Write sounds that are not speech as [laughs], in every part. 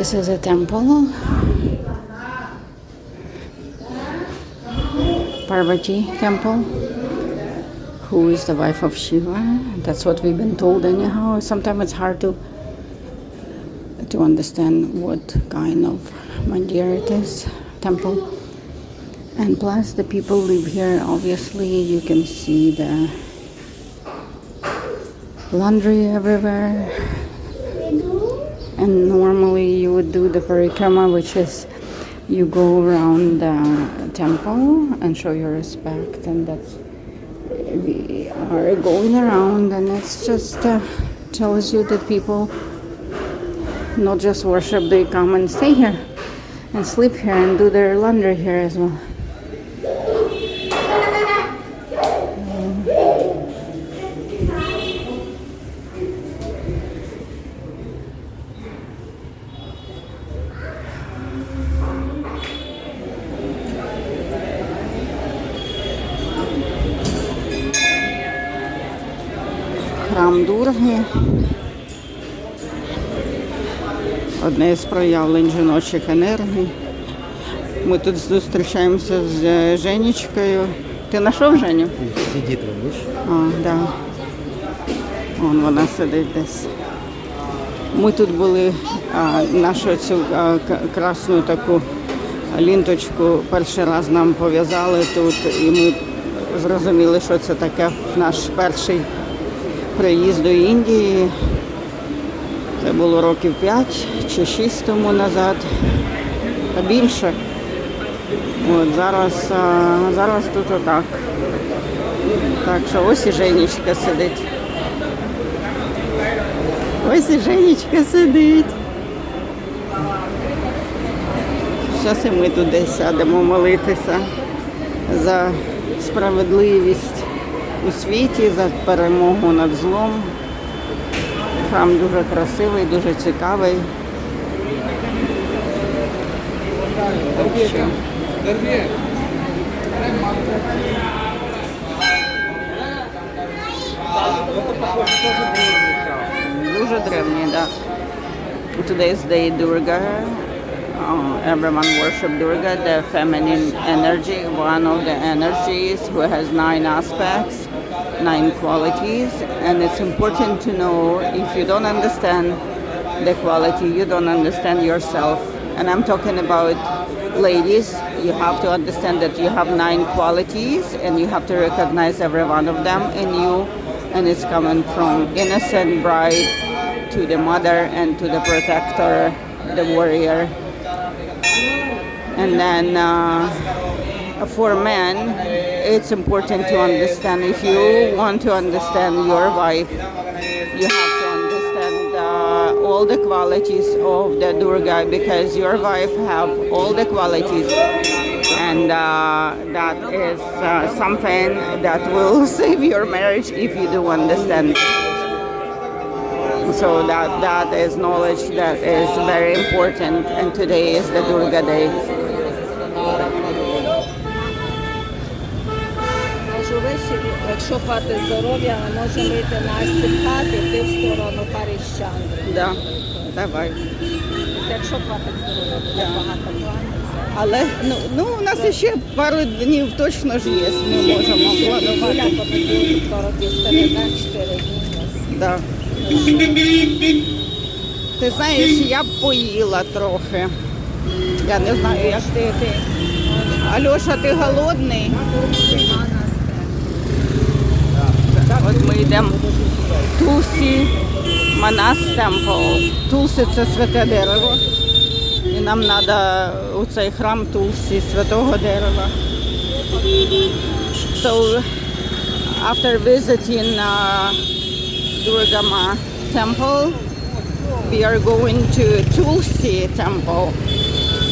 This is a temple. Parvati temple. Who is the wife of Shiva? That's what we've been told anyhow. Sometimes it's hard to to understand what kind of mandir it is, temple. And plus the people live here obviously you can see the laundry everywhere. And normally you would do the parikrama, which is you go around the temple and show your respect, and that's we are going around, and it's just uh, tells you that people not just worship, they come and stay here and sleep here and do their laundry here as well. Дурги. Одне з проявлень жіночих енергій. Ми тут зустрічаємося з е, Женечкою. Ти знайшов Женю? Сидит, видишь? А, да. Вон вона сидить десь. Ми тут були а, нашу цю а, красну таку лінточку перший раз нам пов'язали тут, і ми зрозуміли, що це таке наш перший приїзд до Індії. Це було років 5 чи 6 тому назад, та більше. От зараз, зараз тут отак. Так що ось і Женечка сидить. Ось і Женечка сидить. Зараз і ми туди сядемо молитися за справедливість у світі, за перемогу над злом. Храм дуже красивий, дуже цікавий. Так що Дуже древній, так. да. Today's day Durga. Uh, everyone worship Durga, the feminine energy, one of the energies who has nine aspects, nine qualities, and it's important to know if you don't understand the quality, you don't understand yourself. And I'm talking about ladies, you have to understand that you have nine qualities and you have to recognize every one of them in you and it's coming from innocent bride to the mother and to the protector, the warrior. And then uh, for men, it's important to understand. If you want to understand your wife, you have to understand uh, all the qualities of the Durga because your wife have all the qualities. And uh, that is uh, something that will [laughs] save your marriage if you do understand. So that that is knowledge that is very important. And today is the Durga day якщо здоров'я, ми можемо вийти на хати, йти в сторону Паріщан. да давай Якщо хватить здоров'я, буде багато планів. але ну, ну у нас ще пару днів точно ж є ми можемо Біля планувати понеділок, второк і середа, 4 дні. да. ти знаєш я б поїла трохи я не знаю як ти, ти. Альоша, ти голодний? От ми йдемо Тулсі Манас Темпл. Тулсі це святе дерево. І нам треба у цей храм Тулсі святого дерева. So after visiting uh, Durgama temple, we are going to Tulsi temple.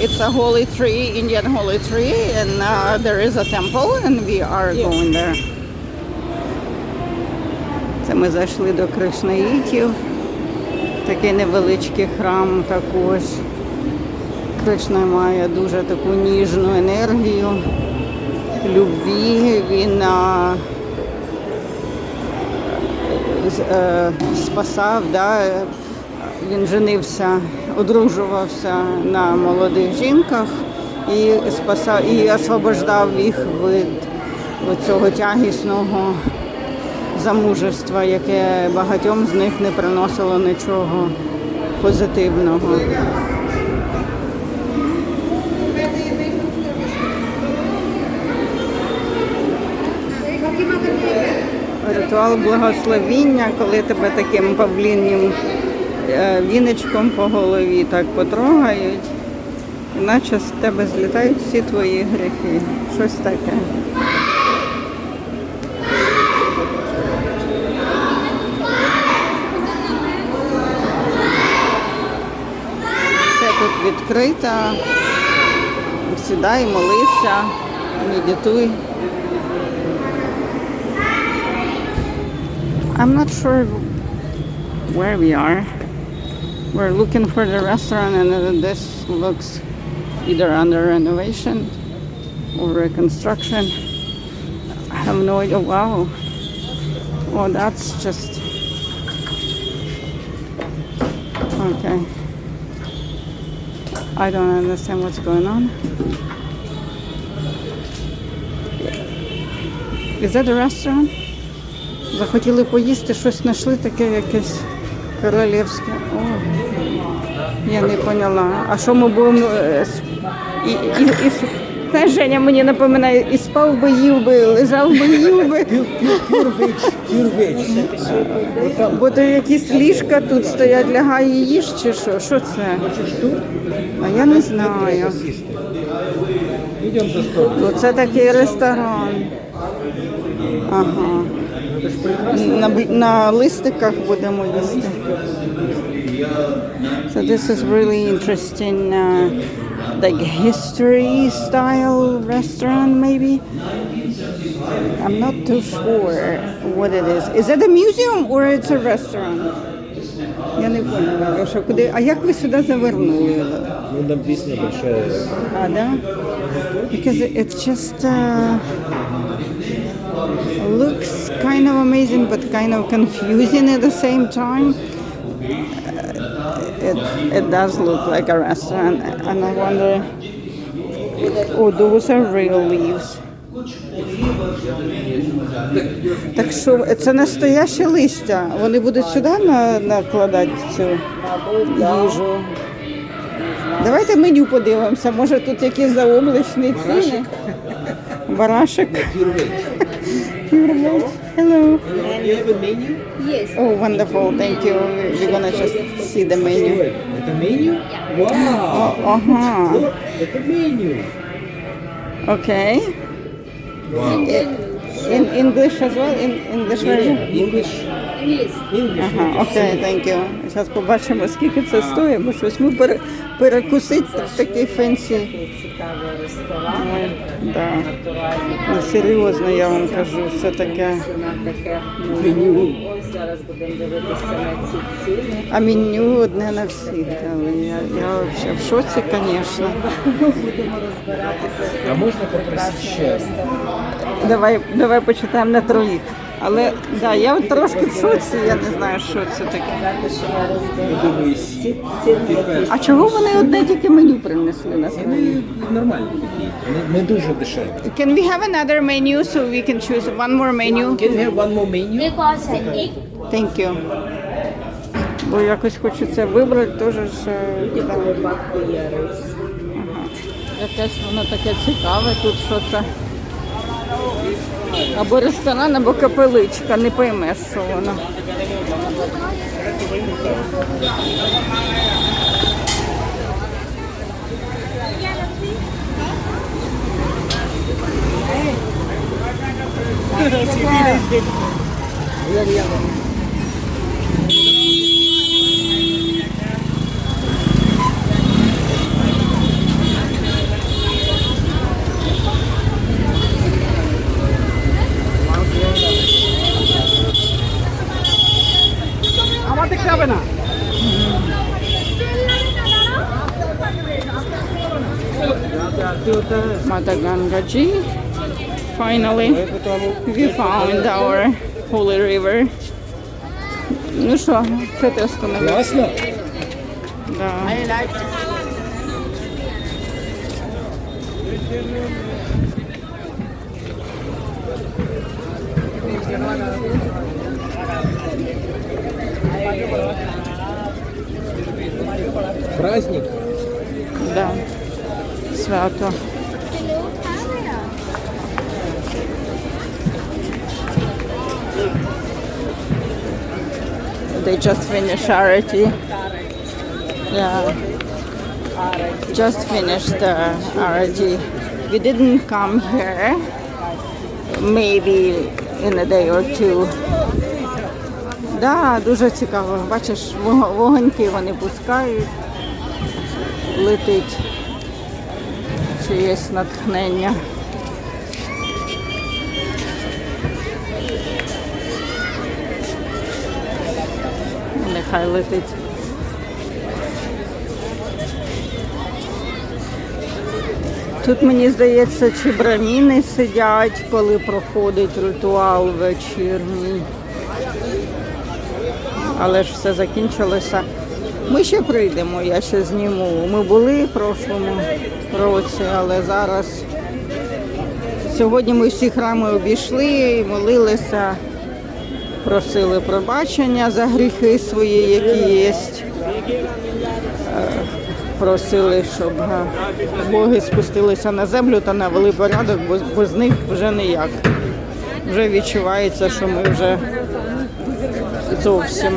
It's a holy tree, Indian holy tree, and uh, there is a temple, and we are going there. Це ми зайшли до Кришнаїтів. Такий невеличкий храм також. Кришна має дуже таку ніжну енергію, любві. Він а, е, спасав, да, Він женився, одружувався на молодих жінках і спасав і освобождав їх від цього тягісного замужества, яке багатьом з них не приносило нічого позитивного. Ритуал благословіння, коли тебе таким павліннім е, віничком по голові так потрогають, іначе з тебе злітають всі твої гріхи. Щось таке. Все тут відкрито. Сідай, молися, медитуй. I'm not sure where we are. We're looking for the restaurant, and uh, this looks either under renovation or reconstruction. I have no idea. Wow. Oh, that's just. Okay. I don't understand what's going on. Is that a restaurant? Захотіли поїсти, щось знайшли таке якесь королівське. О, я не поняла. А що ми будемо. е, І, і, і, Знаєш, Женя мені напоминає, і спав би, їв би, лежав би, їв би. Бо то якісь ліжка тут стоять, лягай і їж чи що? Що це? А я не знаю. Йдемо за такий ресторан. Ага. На, на листиках будемо їсти. So this is really interesting, uh, like history style restaurant maybe. I'm not too sure what it is. Is it a museum or it's a restaurant? Я не поняла, Леша, куди. А як ви сюди завернули? Ну, там пісня большая. Ah, да? Because it- it's just uh, looks kind of amazing, but kind of confusing at the same time. Uh, It, it does look like a restaurant, and I wonder. Oh, those are real leaves. Так що це настояще листя. Вони будуть сюди на, накладати цю їжу. Давайте меню подивимося. Може тут якісь заоблачні ціни. Барашек. Пюрвич. Hello. You have a menu? Yes. Oh, wonderful. Thank you. We're gonna just see the menu. Это меню? Вау! Ага. Вот, это меню. Okay. Вау. In English as well? In English version? English. English. English. Ага, окей, thank you. Зараз побачимо, скільки це стоїть, бо щось ми пере, перекусити в такий фенсі. Цікавий ресторан. Да. Ну, серйозно, я вам кажу, все таке. Меню. Ось зараз будемо дивитися на ці ціни. А меню одне на всіх. Я, я вообще в шоці, звісно. Будемо розбиратися. А можно попросить ще? Давай, давай почитаємо на троїх. Але да, я от трошки в шоці, я не знаю, що це таке. А чого вони одне тільки меню принесли на ціни нормальні такі. Не, не дуже дешеві. Can we have another menu so we can choose one more menu? Can we have one more menu? Thank you. Бо якось хочеться вибрати теж ж. е. Якесь воно таке цікаве тут, що це. Або ресторан, або капеличка, не поймеш, що воно. Mata Gangaji. Finally, we found our holy river. Ну що, що ти остановив? Класно? Да. Праздник. Да. Свято. They just finished Arati. Yeah. Just finished uh, Arati. We didn't come here. Maybe in a day or two. Да, дуже цікаво. Бачиш, вог- вогоньки вони пускають, летить чиєсь натхнення. Нехай летить. Тут мені здається, чи браміни сидять, коли проходить ритуал вечірній. Але ж все закінчилося. Ми ще прийдемо, я ще зніму. Ми були в прошлому році, але зараз сьогодні ми всі храми обійшли, молилися, просили пробачення за гріхи свої, які є. Просили, щоб е, боги спустилися на землю та навели порядок, бо без них вже ніяк. Вже відчувається, що ми вже зовсім,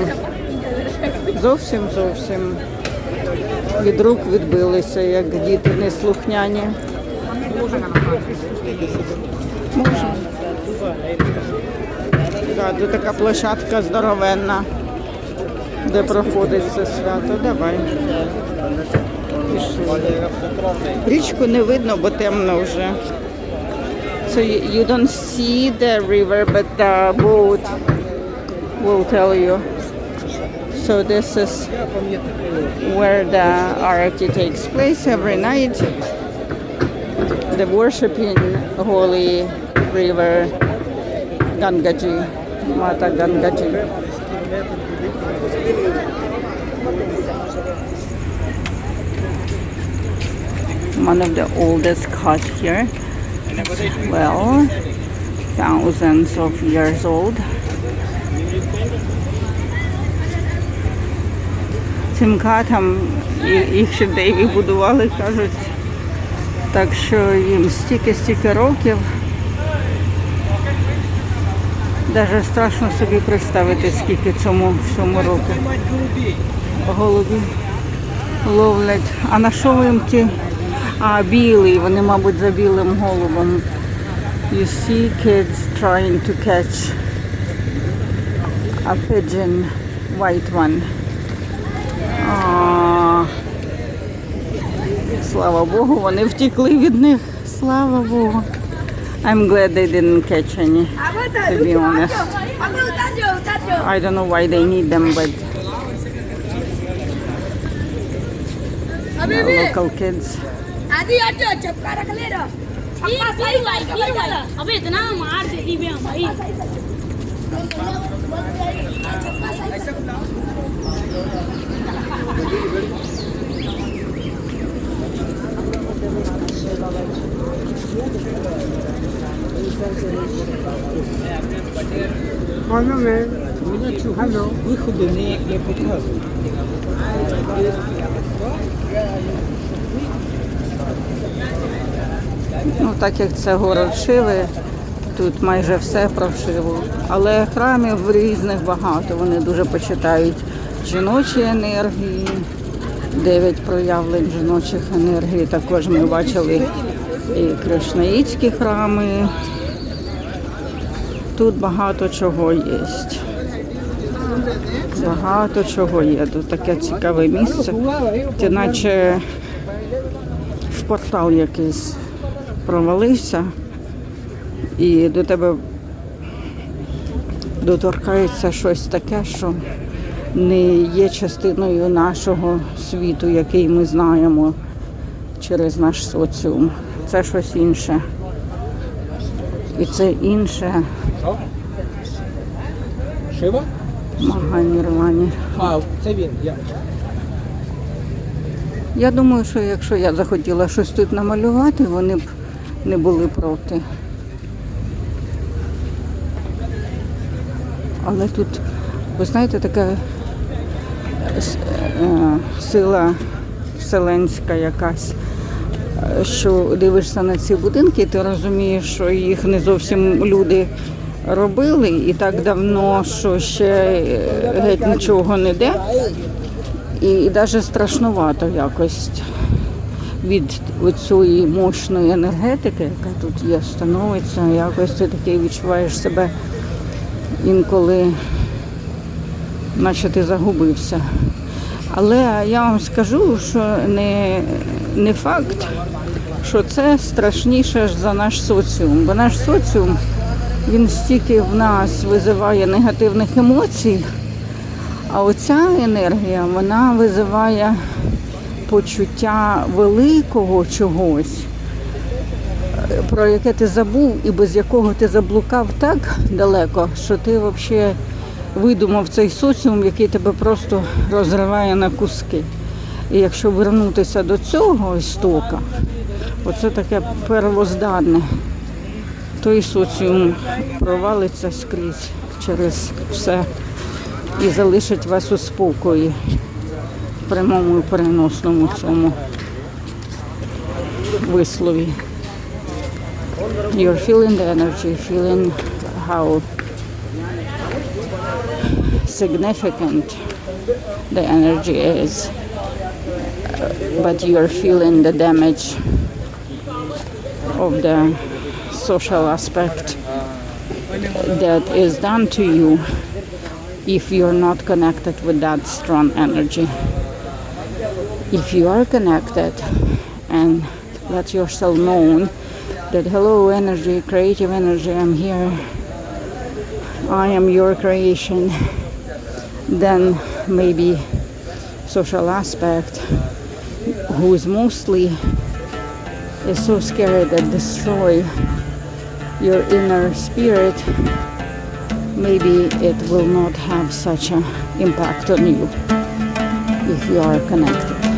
зовсім, зовсім від рук відбилися, як діти неслухняні. Можна. Тут така площадка здоровенна, де проходить це свято. Давай. Пішли. Річку не видно, бо темно вже. So you, don't see the river, but the boat will tell you. So this is where the arati takes place every night. The worshiping holy river Gangaji, Mata Gangaji. One of the oldest cut here. Well, thousands of years old. Цим катам і- їх ще Дейві будували, кажуть, так що їм стільки-стільки років. Даже страшно собі представити, скільки цьому всьому року. Голубі ловлять. А на що їм ті? А, білий, вони, мабуть, за білим голубом. You see kids trying to catch a pigeon, white one. А, слава Богу, вони втекли від них. Слава Богу. I'm glad they didn't catch any, to be honest. I don't know why they need them, but the local kids. भाई Виходу не, не показують. Ну, так як це город Шиви, тут майже все про Шиву. Але храмів різних багато. Вони дуже почитають жіночі енергії, дев'ять проявлень жіночих енергій. Також ми бачили і кришнаїцькі храми. Тут багато чого є. Багато чого є. Тут таке цікаве місце. Ти наче в портал якийсь провалився і до тебе доторкається щось таке, що не є частиною нашого світу, який ми знаємо через наш соціум. Це щось інше. І це інше Що? Шива? Маганірвані. А, це він. Я. Я думаю, що якщо я захотіла щось тут намалювати, вони б не були проти. Але тут, ви знаєте, така е, сила вселенська якась, що дивишся на ці будинки, ти розумієш, що їх не зовсім люди робили і так давно, що ще е, геть нічого не де. І навіть страшнувато якось від цієї мощної енергетики, яка тут є, становиться, якось ти такий відчуваєш себе інколи, наче ти загубився. Але я вам скажу, що не, не факт, що це страшніше за наш соціум. Бо наш соціум він стільки в нас визиває негативних емоцій. А оця енергія вона визиває почуття великого чогось, про яке ти забув і без якого ти заблукав так далеко, що ти взагалі видумав цей соціум, який тебе просто розриває на куски. І якщо вернутися до цього істока, оце таке первозданне, той соціум провалиться скрізь через все і залишить вас у спокої в прямому і переносному цьому вислові. You're feeling the energy, feeling how significant the energy is, but you're feeling the damage of the social aspect that is done to you if you're not connected with that strong energy. If you are connected and let yourself known that hello energy, creative energy, I'm here. I am your creation. Then maybe social aspect who is mostly is so scary that destroy your inner spirit maybe it will not have such an impact on you if you are connected.